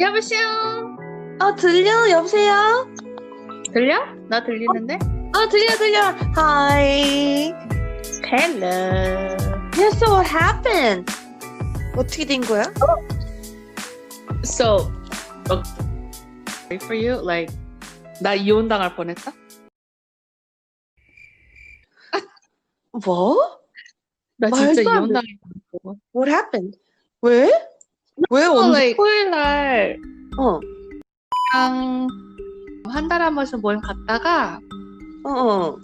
여보세요? 어 들려 여보세요? 들려? 나 들리는데? 어 들려 들려. Hi. Hello. Yeah, so what happened? 어떻게 된 거야? So, uh, for you, like, 나 이혼 당할 뻔했다? 뭐? 나 말도 진짜 안 이혼 돼. 당할 뻔했어. What happened? 왜? 왜 어, like, 토요일 날, 어. 그냥 한 달에 한 번씩 모임 갔다가, 어. 어.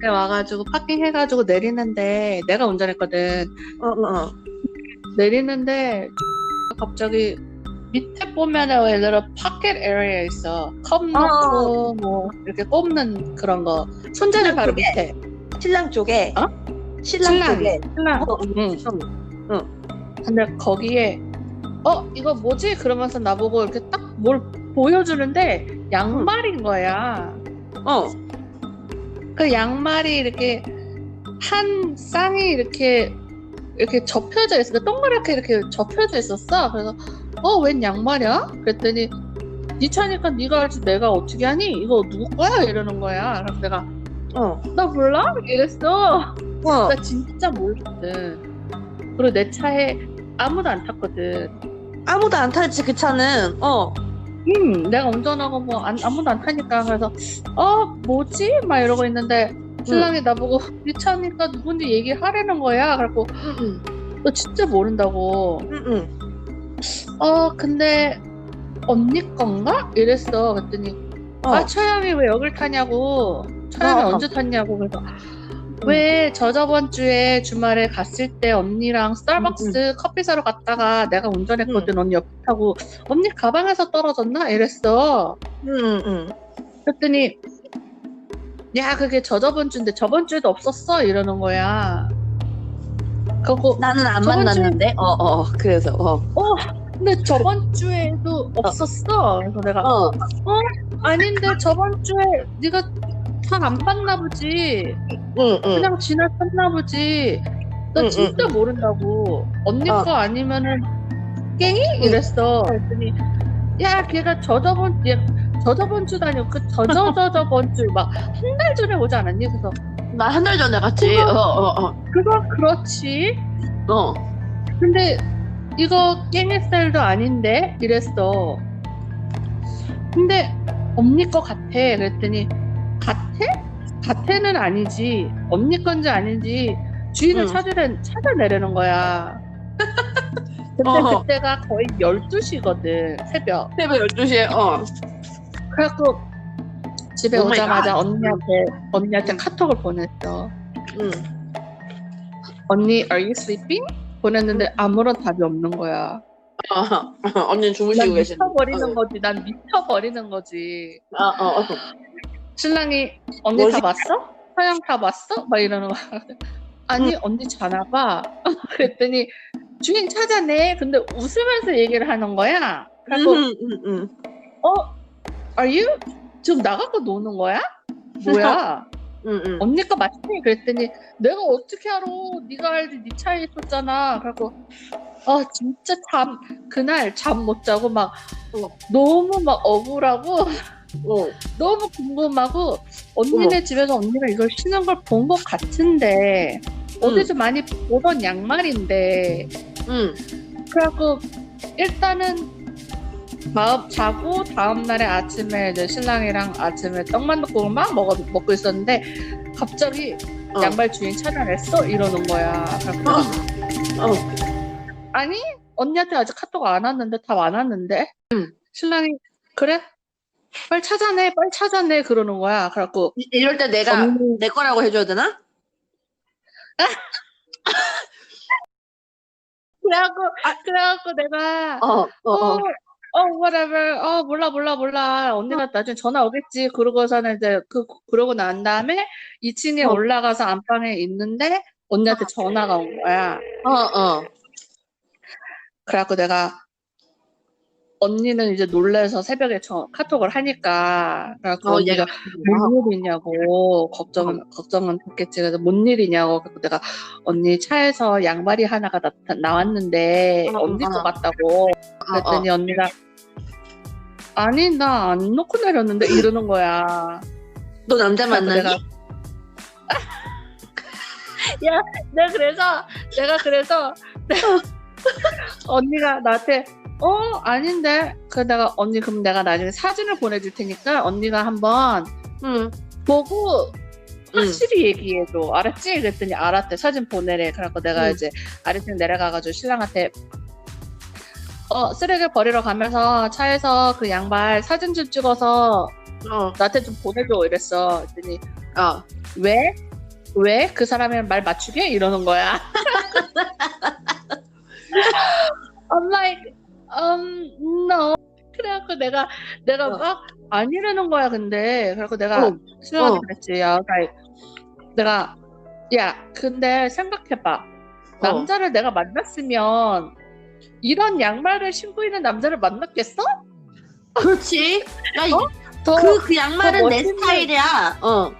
그래 와가지고 파킹 해가지고 내리는데, 내가 운전했거든. 어. 어. 내리는데, 갑자기 밑에 보면은 예를 들어 파켓 에리어 있어. 컵 넣고 뭐 이렇게 꼽는 그런 거. 손잡이 바로 그게. 밑에. 신랑 쪽에. 어? 신랑, 신랑. 쪽에. 신랑. 어. 응. 근데 거기에 어 이거 뭐지? 그러면서 나보고 이렇게 딱 뭘 보여주는데 양말인 거야. 어. 그 양말이 이렇게 한 쌍이 이렇게 이렇게 접혀져 있어. 그러니까 동그랗게 이렇게 접혀져 있었어. 그래서 어 웬 양말이야? 그랬더니 네 차니까 네가 알지 내가 어떻게 하니? 이거 누구 거야? 이러는 거야. 그래서 내가 어. 나 몰라? 이랬어. 어. 나 진짜 몰랐거든. 그리고 내 차에 아무도 안 탔거든. 아무도 안 타지 그 차는. 어. 음, 내가 운전하고 뭐 안, 아무도 안 타니까 그래서 어 뭐지? 막 이러고 있는데 신랑이 응. 나보고 이 차니까 누군지 얘기하라는 거야. 그래갖고 응, 너 진짜 모른다고. 어 근데 언니 건가? 이랬어. 그랬더니 어. 아 처형이 왜 여길 타냐고. 처형이 어, 어, 언제 탔냐고. 그래서 왜 저 저번 주에 주말에 갔을 때 언니랑 스타벅스 커피 사러 갔다가 내가 운전했거든 언니 옆에 타고 언니 가방에서 떨어졌나 이랬어 응. 응. 그랬더니 야 그게 저 저번 주인데 저번 주에도 없었어 이러는 거야 그거 나는 안 저번 만났는데. 어. 어. 그래서. 어. 근데 저번 주에도 없었어 그래서 내가 어. 아닌데 저번 주에 네가 차안 봤나 보지 응. 응. 그냥 지나쳤나 보지. 나 응, 진짜 모른다고. 언니 어. 거 아니면은 깽이? 이랬어. 그랬더니 야 걔가 저 저번 얘 저 저번 주도 아니고 그 저저저 저번 주 막 한 달 전에 오지 않았니? 그래서 나 한 달 전에 갔지. 어. 어. 어. 그거 그렇지. 어. 근데 이거 깽이 스타일도 아닌데 이랬어. 근데 언니 거 같아. 그랬더니 같아? 같아는 아니지. 언니 건지 아닌지 주인을 응. 찾으려 찾아내려는 거야. 근데 어허. 그때가 거의 12시거든, 새벽. 새벽 12시에. 어. 그래갖고 집에 Oh 오자마자. 언니한테 언니한테 카톡을 보냈어. 응. 언니, are you sleeping? 보냈는데 아무런 답이 없는 거야. 어. 언니는 난 주무시고 계신. 미쳐버리는 거지. 난 미쳐버리는 거지. 어. 어. 어. 신랑이 언니? 다 봤어? 서양 다 봤어? 막 이러는 거야. 아니 언니 자나 봐. 그랬더니 주인 찾아내. 근데 웃으면서 얘기를 하는 거야. 그래서. 어, are you 지금 나가고 노는 거야? 뭐야? 응. 응. 언니 거 맞지? 그랬더니 내가 어떻게 알아? 네가 알지? 네 차에 있었잖아. 그래갖고 아 진짜 잠 그날 잠 못 자고 막 어. 너무 막 억울하고 어. 너무 궁금하고 언니네 집에서 언니가 이걸 신은 걸 본 것 같은데 어디서 많이 보던 양말인데 응. 그래갖고 일단은 마음 자고 다음 날에 아침에 이제 신랑이랑 아침에 떡만둣국을 막 먹어 먹고 있었는데 갑자기 어. 양말 주인 찾아냈어 이러는 거야. 그래갖고 어. 어. 아니 언니한테 아직 카톡 안 왔는데 답 안 왔는데 신랑이 그래 빨리 찾아내 빨리 찾아내 그러는 거야. 그래갖고 이- 이럴 때 내가 언니- 내 거라고 해줘야 되나? 그래갖고 아. 그래갖고 내가 어. 어. 어, 어. 어, whatever. 어, 몰라, 몰라, 몰라. 언니가 나중에 전화 오겠지. 그러고서는 이제 그, 그러고 난 다음에 2층에 어. 올라가서 안방에 있는데 언니한테 전화가 온 거야. 어. 어. 그래갖고 내가 언니는 이제 놀래서 새벽에 저 카톡을 하니까 그래갖고 어, 언니가 뭔 일이냐고 걱정은 걱정은 됐겠지 그래서 뭔 일이냐고 그래서 내가 언니 차에서 양말이 하나가 나타, 나왔는데 어, 언니 어. 거 같다고 그랬더니 언니가 아니 나 안 놓고 내렸는데 이러는 거야. 너 남자 그래서 만나니? 내가 야, 내가 그래서 내가 그래서 언니가 나한테 어 아닌데 그 내가 언니 그럼 내가 나중에 사진을 보내줄 테니까 언니가 한번 응. 보고 응. 확실히 얘기해줘 알았지? 그랬더니 알았대 사진 보내래 그래갖고 내가 응. 이제 아래층 내려가가지고 신랑한테 어 쓰레기 버리러 가면서 차에서 그 양말 사진 좀 찍어서 어. 나한테 좀 보내줘 이랬어 그랬더니 어. 왜? 왜? 그 사람이랑 말 맞추게? 이러는 거야. I'm like, um, no. 그래갖고 내가, 내가 어. 막 아니라는 거야, 근데. 그래갖고 내가 어. 신랑한테 어. 그랬지. 야, like, 내가, 야, 근데 생각해봐. 남자를 내가 만났으면 이런 양말을 신고 있는 남자를 만났겠어? 그렇지. 야, 이- 어? 더, 그, 그 양말은 더내 멋있는- 스타일이야. 어.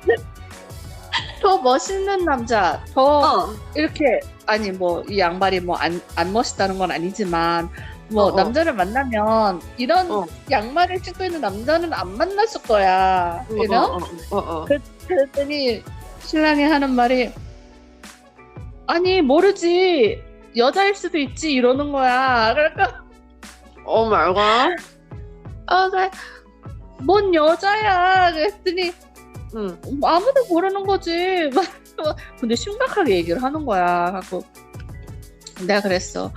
더 멋있는 남자, 더 어. 이렇게 아니 뭐 이 양말이 뭐 안 안 멋있다는 건 아니지만 뭐 어, 어. 남자를 만나면 이런 어. 양말을 신고 있는 남자는 안 만났을 거야. you know? 어, 어, 어, 어. 그랬더니 신랑이 하는 말이 아니 모르지 여자일 수도 있지 이러는 거야. 그러니까 오 마이 갓. 아, 그래. 뭔 여자야? 그랬더니 응. 아무도 모르는 거지. 막, 근데 심각하게 얘기를 하는 거야. 갖고 내가 그랬어.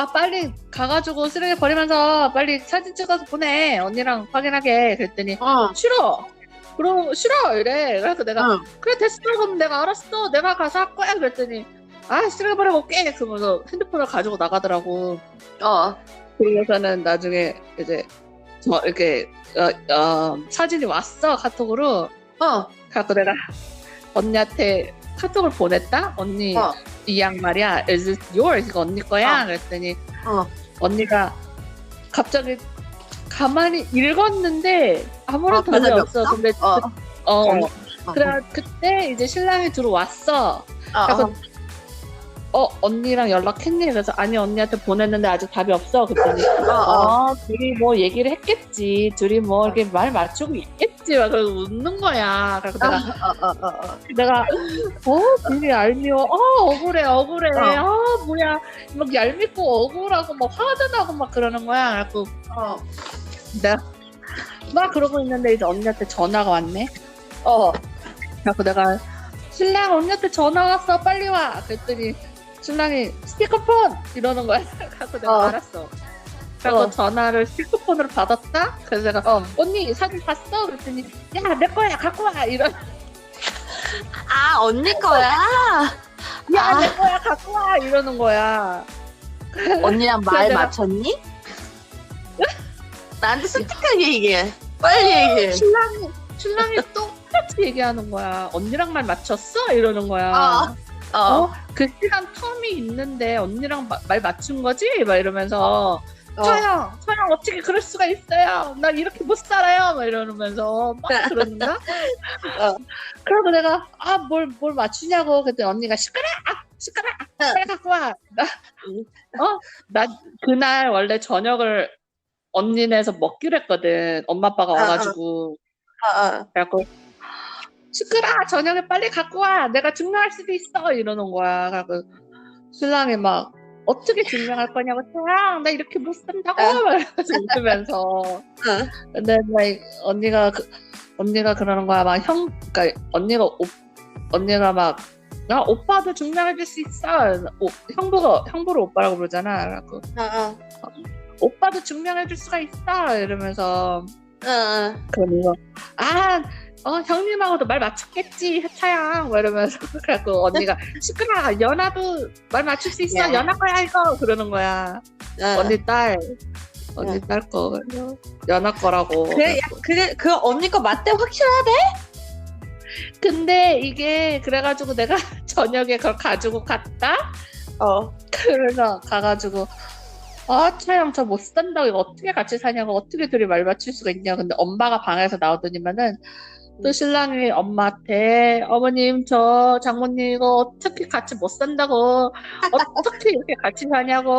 아 빨리 가가지고 쓰레기 버리면서 빨리 사진 찍어서 보내 언니랑 확인하게 그랬더니 어. 싫어. 그럼 싫어 이래. 그래서 내가 응. 그래 됐어 그럼 내가 알았어 내가 가서 할 거야 그랬더니 아 쓰레기 버리고 올게 그러면서 핸드폰을 가지고 나가더라고. 어. 그러고서는 나중에 이제 저 이렇게 어, 어, 사진이 왔어 카톡으로. 어. 그래갖고 내가 언니한테 카톡을 보냈다? 언니 어. 이 양 말이야 Is it yours? 이거 언니 거야? 어. 그랬더니 어. 언니가 갑자기 가만히 읽었는데 아무런 어, 답이 대답이 없어 없어? 근데 어. 그, 어, 어. 그래 그때 이제 신랑이 들어왔어 어. 그래서 어 언니랑 연락했니? 그래서 아니 언니한테 보냈는데 아직 답이 없어 그랬더니 어. 어. 어, 둘이 뭐 얘기를 했겠지. 둘이 뭐 이렇게 말 맞추고 있겠지. 막 그러고 웃는 거야. 그래서 내가, 어. 어. 어. 어. 내가, 어, 둘이 얄미워. 어, 억울해, 억울해. 어. 아, 뭐야. 막 얄밉고 억울하고 막 화가 나고 막 그러는 거야. 그래갖고 어. 내가 막 그러고 있는데 이제 언니한테 전화가 왔네. 어. 그래갖고 내가, 신랑 언니한테 전화 왔어. 빨리 와. 그랬더니 신랑이 스피커폰! 이러는 거야. 그래서 내가 어. 알았어. 그래서 어. 전화를 스피커폰으로 받았다? 그래서 내가 어. 언니 사진 봤어? 그랬더니 야 내 거야 갖고 와 이런 아, 언니 거야? 야 아. 내 거야 갖고 와 이러는 거야 언니랑 말 내가- 맞췄니? 나한테 솔직하게 얘기해. 빨리 얘기해. 신랑이 신랑이 똑같이 얘기하는 거야 언니랑 말 맞췄어? 이러는 거야 어. 어. 어? 그 시간 텀이 있는데 언니랑 마- 말 맞춘 거지? 막 이러면서 어. 서영 서영 어떻게 그럴 수가 있어요 나 이렇게 못 살아요 막 이러면서 막 그러는가 어. 그러고 내가 아 뭘 뭘 맞추냐고 그랬더니 언니가 시끄러 아, 시끄러 빨리 갖고 와. 나, 어? 나 그날 원래 저녁을 언니네에서 먹기로 했거든. 엄마 아빠가 아, 아. 와가지고. 어. 어. 그래갖고 시끄러 저녁에 빨리 갖고 와. 내가 증명할 수도 있어. 이러는 거야. 그래갖고 신랑이 막 어떻게 증명할 거냐고. 랑, 나 이렇게 못 산다고. 아. 막 이러면서 웃으면서. 근데 like, 언니가 그, 언니가 그러는 거야. 막 형, 그러니까 언니가 오, 언니가 막 나 오빠도 증명해줄 수 있어. 오, 형부가 형부를 오빠라고 부르잖아. 그래갖고 어. 어. 오빠도 증명해줄 수가 있어. 이러면서 어. 어. 그러면서 아. 어 형님하고도 말 맞췄겠지 해차양 뭐 이러면서 그래갖고 언니가 시끄러 연아도 말 맞출 수 있어 야. 연아 거야 이거 그러는 거야 어. 언니 딸 언니 야. 딸 거 연아 거라고 그래, 야, 그래, 그 언니 거 맞대 확실하대? 근데 이게 그래가지고 내가 저녁에 그걸 가지고 갔다. 어. 그래서 가가지고 아 차영 저 못 산다고 이거 어떻게 같이 사냐고 어떻게 둘이 말 맞출 수가 있냐. 근데 엄마가 방에서 나오더니만은 또 신랑이 엄마한테 어머님 저 장모님 이거 어떻게 같이 못 산다고? 어떻게 이렇게 같이 사냐고?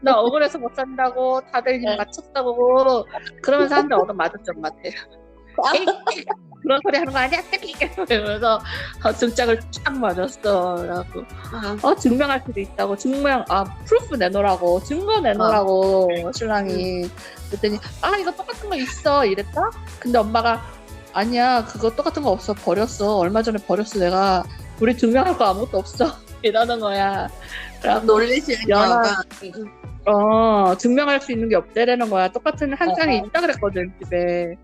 나 억울해서 못 산다고. 다들 네. 입 맞췄다고. 그러면서 한대 얻어 맞았죠 엄마한테 그런 소리 하는 거 아니야? 이러면서 어, 등짝을 쫙 맞았어 그래갖고 어 증명할 수도 있다고. 증명 아 프루프 내놓으라고. 증거 내놓으라고 신랑이. 그랬더니 아 이거 똑같은 거 있어. 이랬다? 근데 엄마가 아니야 그거 똑같은 거 없어. 버렸어. 얼마 전에 버렸어. 내가 우리 증명할 거 아무것도 없어. 이러는 거야. 그래갖고 놀리시는 연하- 어 증명할 수 있는 게 없대라는 거야. 똑같은 한 장이 어. 있다 그랬거든 집에.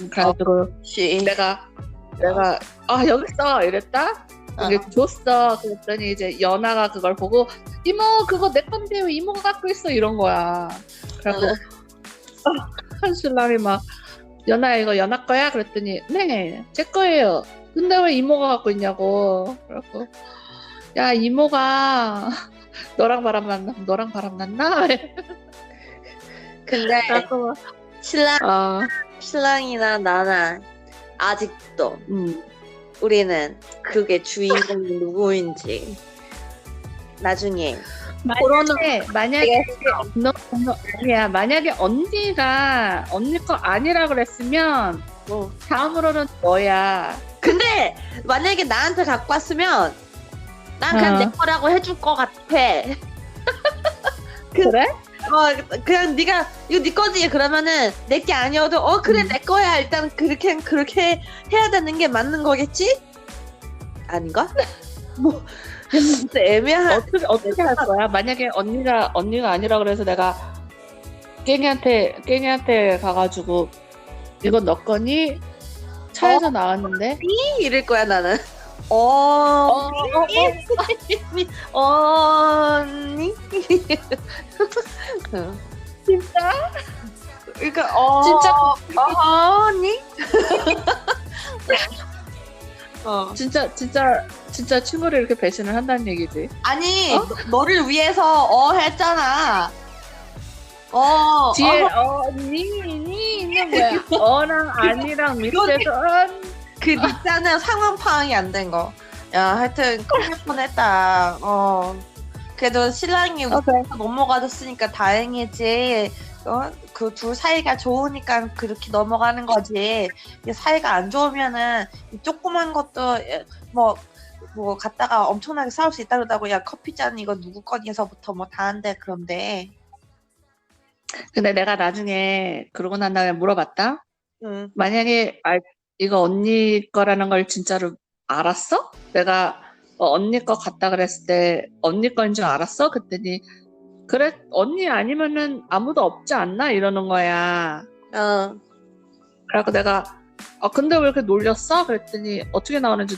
음, 그래가지고 씨. 내가 내가 아 여기 있어 이랬다? 그게 어. 줬어. 그랬더니 이제 연아가 그걸 보고 이모 그거 내 건데 왜 이모가 갖고 있어. 이런 거야. 그래갖고 한 신랑이 막 연아 이거 연아 거야? 그랬더니 네 제 거예요. 근데 왜 이모가 갖고 있냐고. 그래갖고 야 이모가 너랑 바람 났나? 너랑 바람 났나? 근데 그래갖고 막, 신랑 어, 신랑이나 나나 아직도 음. 우리는 그게 주인공이 누구인지 나중에 만약에 만약에 너, 너 아니야 만약에 언니가 언니 거 아니라 그랬으면 뭐 다음으로는 너야 근데 만약에 나한테 갖고 왔으면 난 그냥 어. 내 거라고 해줄 것 같아. 그래? 어 그냥 네가 이거 네 거지 그러면은 내 게 아니어도 어 그래 음. 내 거야 일단 그렇게 그렇게 해야 되는 게 맞는 거겠지? 아닌가? 뭐 무슨 애매한 어떻게 어떻게 할 거야? 만약에 언니가 언니가 아니라 그래서 내가 깽이한테 깽이한테 가가지고 이건 너 거니? 차에서 나왔는데 이럴 거야 나는. 어, 어, 어, 어, 언니? 어. 진짜? 그러니까 어 진짜 언니? 어. 진짜 진짜 진짜 친구를 이렇게 배신을 한다는 얘기지. 아니 어? 너, 너를 위해서 어 했잖아. 어. 뒤에 어, 어, 니, 니는 뭐야? 어랑 아니랑 밑에서 그 있잖아 상황 파악이 안 된 거. 야 하여튼 큰일 뻔했다. 어. 그래도 신랑이 어, 그래. 넘어가줬으니까 다행이지. 어? 그 둘 사이가 좋으니까 그렇게 넘어가는 거지. 사이가 안 좋으면은 이 조그만 것도 예, 뭐, 뭐 갖다가 엄청나게 싸울 수 있다 그러다고 야 커피 잔 이거 누구 거니에서부터 뭐 다 한대 그런데. 근데 내가 나중에 그러고 난 다음에 물어봤다. 응. 만약에 아, 이거 언니 거라는 걸 진짜로 알았어? 내가 어, 언니 거 같다 그랬을 때 언니 거인 줄 알았어? 그랬더니 그래 언니 아니면은 아무도 없지 않나 이러는 거야. 어. 그래갖고 내가 아 근데 왜 이렇게 놀렸어? 그랬더니 어떻게 나오는지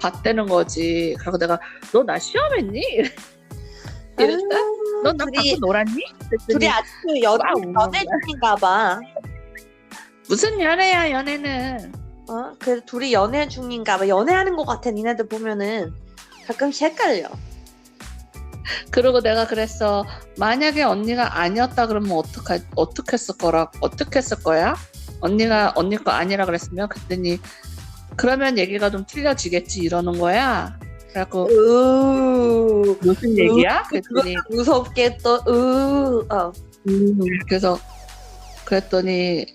봤다는 거지. 그래서 내가 너 나 시험했니? 이랬다. 너나 둘이- 갖고 놀았니? 그랬더니 둘이 아직도 연, 와우. 연애 중인가 봐. 무슨 연애야 연애는. 어? 그 둘이 연애 중인가 봐. 연애하는 것 같아. 니네들 보면은 가끔씩 헷갈려. 그리고 내가 그랬어. 만약에 언니가 아니었다 그러면 어떡하, 어떻게 했을 거라, 어떻게 했을 거야? 언니가 언니 거 아니라 그랬으면 그랬더니 그러면 얘기가 좀 틀려지겠지 이러는 거야. 그래갖고 으. 무슨 얘기야? 그랬더니 무섭게 또 으. 어. 음, 그래서 그랬더니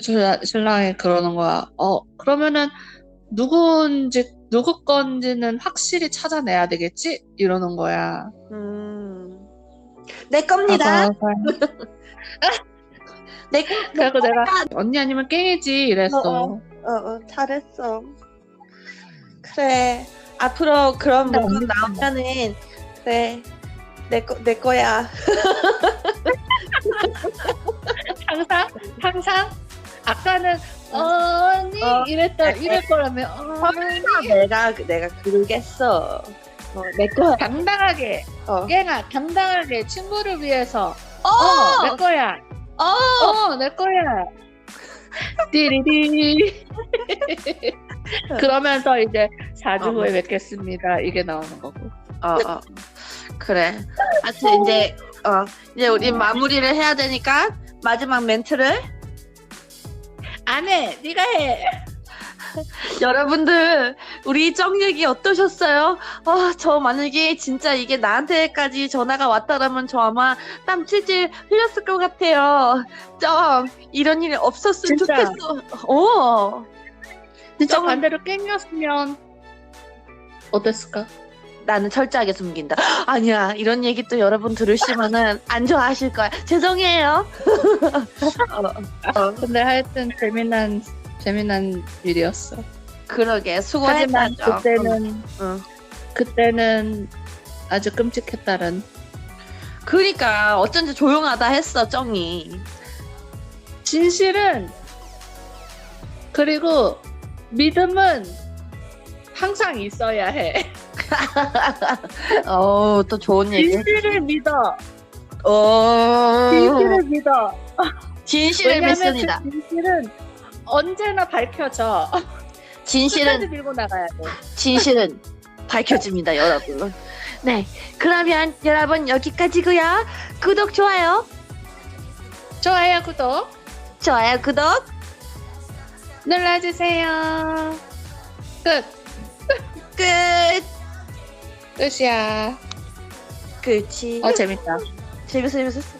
신랑, 신랑이 그러는 거야. 어 그러면은 누구인지 누구 건지는 확실히 찾아내야 되겠지? 이러는 거야. 음. 내 겁니다. 아, 내 그래서 내가 언니 아니면 깽이지 이랬어. 어, 어, 어, 잘했어. 그래. 앞으로 그런 네, 물건 나오면은 그래. 내 거, 내 거야. 항상 항상 아까는 언니 어. 이랬다 이럴 거라면 언니 내가 내가 그러겠어. 어, 내 거야. 당당하게 어. 깽아 당당하게 친구를 위해서 어! 어내 거야 어! 어 내 거야 띠리디 그러면서 이제 4주 어. 후에 뵙겠습니다 이게 나오는 거고 어, 어. 그래. 하여튼 이제 어 이제 우리 마무리를 해야 되니까 마지막 멘트를 안 해. 네가 해. 여러분들 우리 정 얘기 어떠셨어요? 아, 저 만약에 진짜 이게 나한테까지 전화가 왔다라면 저 아마 땀 찔찔 흘렸을 것 같아요. 정 이런 일이 없었으면 진짜. 좋겠어. 어. 진짜 정- 반대로 깽이었으면 어땠을까? 나는 철저하게 숨긴다. 아니야, 이런 얘기 또 여러분 들으시면은 안 좋아하실 거야. 죄송해요. 어, 어, 근데 하여튼 재미난 재미난 일이었어. 그러게 정. 그때는 응. 그때는 아주 끔찍했다는. 그러니까 어쩐지 조용하다 했어, 정이. 진실은 그리고 믿음은 항상 있어야 해. 어, 또 좋은 얘기. 진실을 믿어. 어. 진실을 믿어. 진실을 왜냐하면 믿습니다. 그 진실은 언제나 밝혀져. 끝까지 진실은 밀고 나가야 돼. 진실은 밝혀집니다, 여러분. 네, 그러면 여러분 여기까지고요. 구독 좋아요, 좋아요, 구독 좋아요 구독. 눌러주세요. 끝. 끝. 끝이야. 끝이. 어 재밌다. 재밌어 재밌었어.